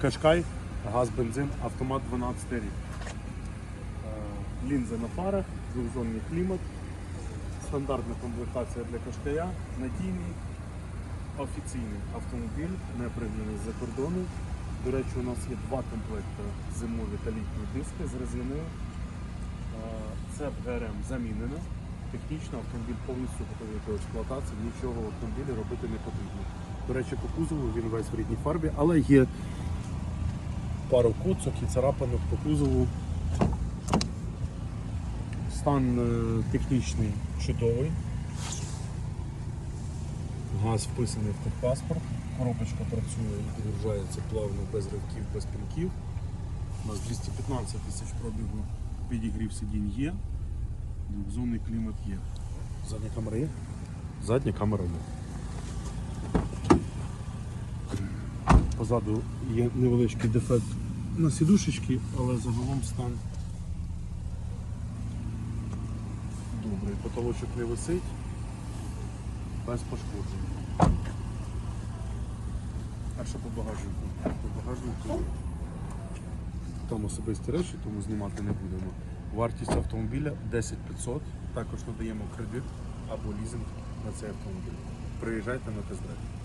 Кашкай, газ, бензин, автомат 12 рік. Е, Лінзи на фарах, двохзонний клімат, стандартна комплектація для Кашкая, надійний, офіційний автомобіль, не пригнаний з-за кордону. До речі, у нас є два комплекти зимові та літні диски з резиною. Е, Це ГРМ замінено. Технічно автомобіль повністю готовий до експлуатації, нічого в автомобілі робити не потрібно. До речі, по кузову він весь в рідній фарбі, але є пару коцок і царапинок по кузову. Стан е, технічний чудовий. Газ вписаний в техпаспорт. Коробочка працює і підгружається плавно, без ривків, без пінків. У нас 215 тисяч пробігу, підігрів сидінь є, двохзонний клімат є. Задня камера є? Задня камера є. Позаду є невеличкий дефект на сідушечки, але загалом стан добрий. Потолочок не висить, без пошкоджень. А що по багажнику? По багажнику там особисті речі, тому знімати не будемо. Вартість автомобіля 10 500. Також надаємо кредит або лізинг на цей автомобіль. Приїжджайте на тест-драйв.